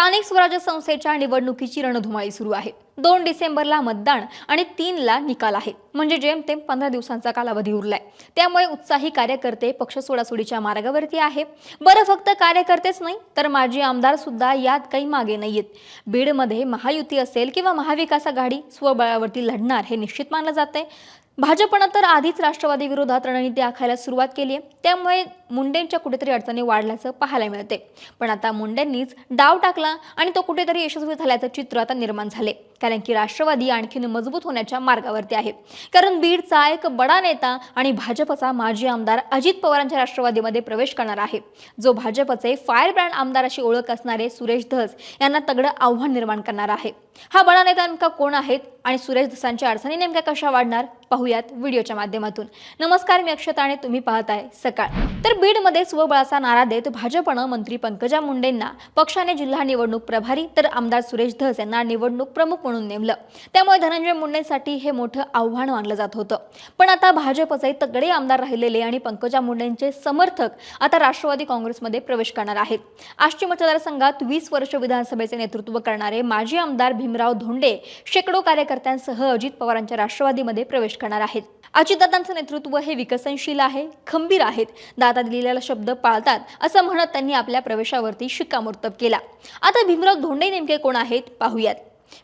स्थानिक स्वराज्य संस्थेच्या निवडणुकीची रणधुमाळी सुरू आहे. दोन डिसेंबरला मतदान आणि तीनला निकाल आहे. म्हणजे जेमतेम पंधरा दिवसांचा कालावधी उरलाय. त्यामुळे उत्साही कार्यकर्ते पक्ष सोडासोडीच्या मार्गावरती आहे. बरं फक्त कार्यकर्तेच नाही तर माजी आमदार सुद्धा यात काही मागे नाहीयेत. बीडमध्ये महायुती असेल किंवा महाविकास आघाडी स्वबळावरती लढणार हे निश्चित मानलं जात आहे भाजपनं तर आधीच राष्ट्रवादी विरोधात रणनीती आखायला सुरुवात केली आहे त्यामुळे मुंडेंच्या कुठेतरी अडचणी वाढल्याचं पाहायला मिळते पण आता मुंडेंनीच डाव टाकला आणि तो कुठेतरी यशस्वी झाल्याचं चित्र आता निर्माण झाले कारण की राष्ट्रवादी आणखीन मजबूत होण्याच्या मार्गावरती आहे. कारण बीडचा एक बडा नेता आणि भाजपचा माजी आमदार अजित पवारांच्या राष्ट्रवादीमध्ये प्रवेश करणार आहे. जो भाजपचे फायर ब्रँड आमदार अशी ओळख असणारे सुरेश धस यांना तगडं आव्हान निर्माण करणार आहे. हा बडा नेता नेमका कोण आहेत आणि सुरेश धसांच्या अडचणी नेमक्या कशा वाढणार? पाहूयात व्हिडिओच्या माध्यमातून. नमस्कार मी अक्षता आणि तुम्ही पाहताय सकाळ. तर बीडमध्ये स्वबळाचा नारा देत भाजपनं मंत्री पंकजा मुंडेंना पक्षाने जिल्हा निवडणूक प्रभारी तर आमदार सुरेश धस यांना निवडणूक प्रमुख म्हणून नेमलं. त्यामुळे धनंजय मुंडेंसाठी हे मोठं आव्हान मानलं जात होतं. पण आता भाजपचे तगडे आमदार राहिलेले आणि पंकजा मुंडेंचे समर्थक आता राष्ट्रवादी काँग्रेसमध्ये प्रवेश करणार आहेत. आष्टी मतदारसंघात वीस वर्ष विधानसभेचे नेतृत्व करणारे माजी आमदार भीमराव धोंडे शेकडो कार्यकर्त्यांसह अजित पवारांच्या राष्ट्रवादीमध्ये प्रवेश करणार आहेत. अजितदादांचं नेतृत्व हे विकसनशील आहे खंबीर आहेत. दादा दिलेला शब्द पाळतात असं म्हणत त्यांनी आपल्या प्रवेशावरती शिक्कामोर्तब केला. आता भीमराव धोंडे नेमके कोण आहेत? पाहूयात.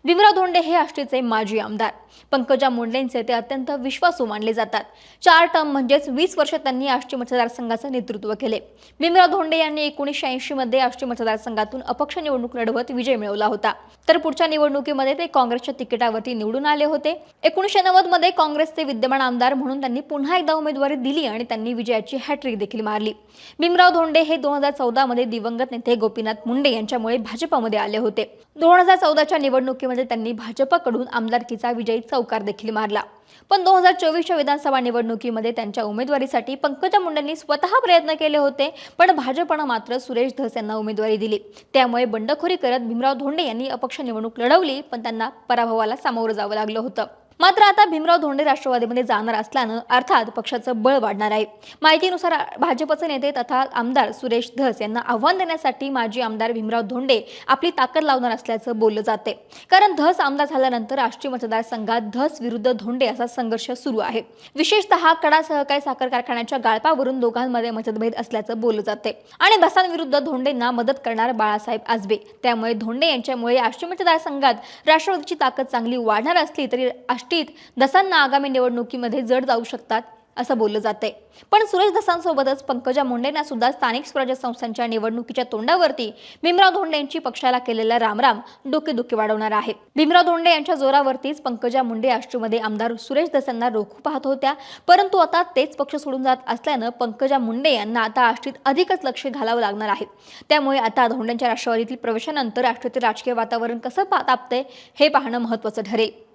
भीमराव धोंडे हे आष्टीचे माजी आमदार. पंकजा मुंडेंचे ते अत्यंत विश्वासू मानले जातात. चार टर्म म्हणजेच वीस वर्ष त्यांनी आष्टी मतदारसंघाचं नेतृत्व केले. भीमराव धोंडे यांनी एकोणीसशे ऐंशी मध्ये आष्टी मतदारसंघातून अपक्ष निवडणूक लढवत विजय मिळवला होता. तर पुढच्या निवडणुकीमध्ये ते काँग्रेसच्या तिकिटावरती निवडून आले होते. एकोणीसशे नव्वदमध्ये काँग्रेसचे विद्यमान आमदार म्हणून त्यांनी पुन्हा एकदा उमेदवारी दिली आणि त्यांनी विजयाची हॅट्रिक देखील मारली. भीमराव धोंडे हे दोन हजार चौदा मध्ये दिवंगत नेते गोपीनाथ मुंडे यांच्यामुळे भाजपामध्ये आले होते. दोन हजार चौदाच्या निवडणुकीमध्ये त्यांनी भाजपकडून आमदारकीचा विजयी चौकार देखील मारला. पण दोन हजार चोवीसच्या विधानसभा निवडणुकीमध्ये त्यांच्या उमेदवारीसाठी पंकजा मुंडेंनी स्वतः प्रयत्न केले होते पण भाजपनं मात्र सुरेश धस यांना उमेदवारी दिली. त्यामुळे बंडखोरी करत भीमराव धोंडे यांनी अपक्ष निवडणूक लढवली पण त्यांना पराभवाला सामोरं जावं लागलं होतं. मात्र आता भीमराव धोंडे राष्ट्रवादीमध्ये जाणार असल्यानं अर्थात पक्षाचं बळ वाढणार आहे. माहितीनुसार भाजपचे नेते तथा आमदार सुरेश धस यांना आव्हान देण्यासाठी माजी आमदार भीमराव धोंडे आपली ताकद लावणार असल्याचं बोललं जाते कारण धस आमदार झाल्यानंतर राष्ट्रीय मतदारसंघात धस विरुद्ध धोंडे असा संघर्ष सुरू आहे. विशेषतः कडा सहकारी साखर कारखान्याच्या गाळपावरून दोघांमध्ये मतभेद असल्याचं बोललं जाते आणि धसांविरुद्ध धोंडेंना मदत करणार बाळासाहेब आजबे. त्यामुळे धोंडे यांच्यामुळे राष्ट्रीय मतदारसंघात राष्ट्रवादीची ताकद चांगली वाढणार असली तरी आष्टीत दसांना आगामी निवडणुकीमध्ये जड जाऊ शकतात असं बोललं जाते पण सुरेश दसांसोबतच पंकजा मुंडेंना सुद्धा स्थानिक स्वराज्य संस्थांच्या निवडणुकीच्या तोंडावरती भीमराव धोंडे यांची पक्षाला केलेला रामराम डोकेदुखी वाढवणार आहे. भीमराव धोंडे यांच्या जोरावरतीच पंकजा मुंडे आश्रूमध्ये आमदार सुरेश दसांना रोखू पाहत होत्या. परंतु आता तेच पक्ष सोडून जात असल्यानं पंकजा मुंडे यांना आता आष्टीत अधिकच लक्ष घालावं लागणार आहे. त्यामुळे आता धोंडेंच्या राष्ट्रवादीतील प्रवेशानंतर आष्टीतील राजकीय वातावरण कसं तापतंय हे पाहणं महत्त्वाचं ठरेल.